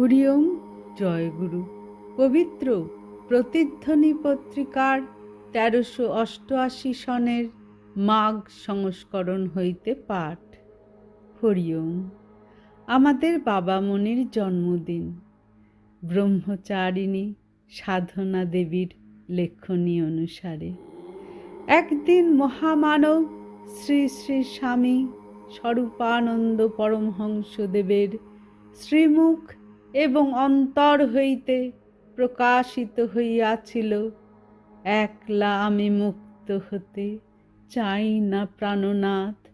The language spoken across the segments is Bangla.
হরিওম জয়গুরু। পবিত্র প্রতিধ্বনি পত্রিকার তেরোশো অষ্টআশি সনের মাঘ সংস্করণ হইতে পাঠ। হরিওম, আমাদের বাবামণির জন্মদিন। ব্রহ্মচারিণী সাধনা দেবীর লেখনী অনুসারে। একদিন মহামানব শ্রী শ্রী স্বামী স্বরূপানন্দ পরমহংসদেবের শ্রীমুখ এবং অন্তর হইতে প্রকাশিত হইয়াছিল, একলা আমি মুক্ত হতে চাই না প্রাণনাথ।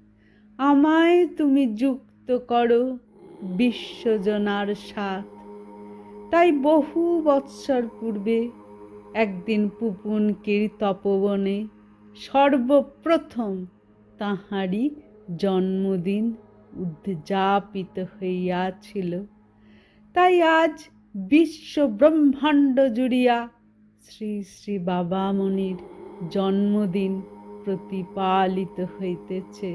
আমায় তুমি যুক্ত করো বিশ্বজনার সাথ। তাই বহু বৎসর পূর্বে একদিন পুপুনকির তপবনে সর্বপ্রথম তাহারই জন্মদিন উদযাপিত হইয়াছিল। তাই আজ বিশ্ব ব্রহ্মাণ্ড জুড়িয়া শ্রী শ্রী বাবা বাবামণির জন্মদিন প্রতিপালিত হইতেছে।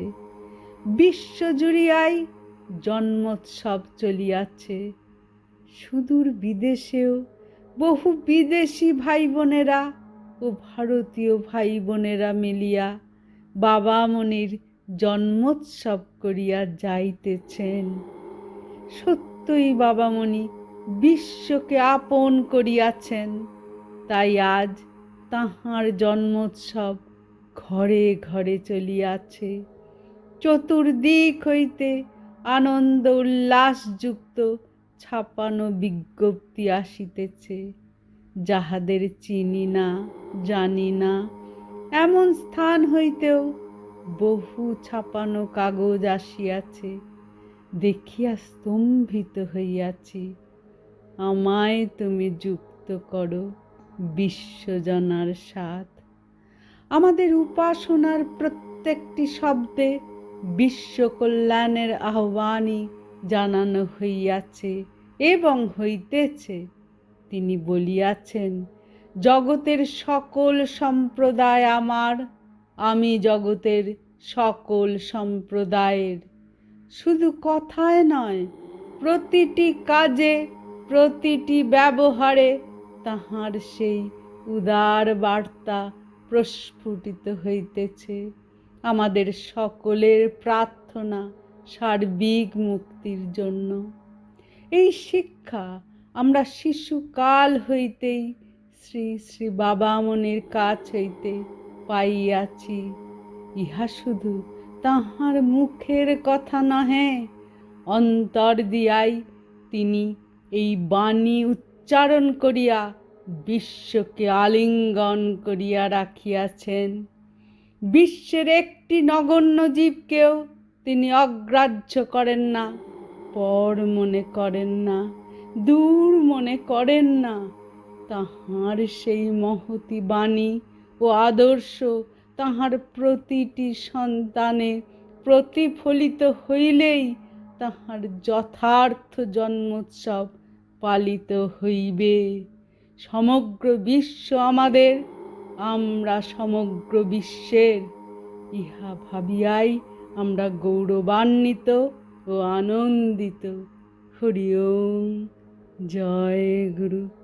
বিশ্ব জুড়িয়াই জন্মোৎসব চলিয়াছে। সুদূর বিদেশেও বহু বিদেশি ভাই বোনেরা ও ভারতীয় ভাই বোনেরা মিলিয়া বাবামণির জন্মোৎসব করিয়া যাইতেছেন। সত্যই বাবামণি বিশ্বকে আপন করিয়াছেন, তাই আজ তাহার জন্মোৎসব ঘরে ঘরে চলিয়াছে। চতুর্দিক হইতে আনন্দ উল্লাসযুক্ত ছাপানো বিজ্ঞপ্তি আসিতেছে। যাহাদের চিনি না, জানি না, এমন স্থান হইতেও বহু ছাপানো কাগজ আসিয়াছে। দেখিয়া স্তম্ভিত হইয়াছি। আমায় তুমি যুক্ত করো বিশ্বজনার সাথ। আমাদের উপাসনার প্রত্যেকটি শব্দে বিশ্ব কল্যাণের আহ্বানই জানানো হইয়াছে এবং হইতেছে। তিনি বলিয়াছেন, জগতের সকল সম্প্রদায় আমার, আমি জগতের সকল সম্প্রদায়ের শুধু কথায় নয়, প্রতিটি কাজে, প্রতিটি ব্যবহারে তাহার সেই উদার বার্তা প্রস্ফুটিত হইতেছে। আমাদের সকলের প্রার্থনা সার্বিক মুক্তির জন্য। এই শিক্ষা আমরা শিশুকাল হইতেই শ্রী শ্রী বাবামণির কাছ হইতে পাইয়াছি। ইহা শুধু তাহার মুখের কথা নহে। অন্তর দিয়াই তিনি এই বাণী উচ্চারণ করিয়া বিশ্বকে আলিঙ্গন করিয়া রাখিয়াছেন। বিশ্বের একটি নগণ্য জীবকেও তিনি অগ্রাহ্য করেন না, পর মনে করেন না, দূর মনে করেন না। তাহার সেই মহতি বাণী ও আদর্শ তাহার প্রতিটি সন্তানে প্রতিফলিত হইলেই তাহার যথার্থ জন্মোৎসব পালিত হইবে। সমগ্র বিশ্ব আমাদের, আমরা সমগ্র বিশ্বের, ইহা ভাবিয়াই আমরা গৌরবান্বিত ও আনন্দিত। হরি ওম, জয় গুরু।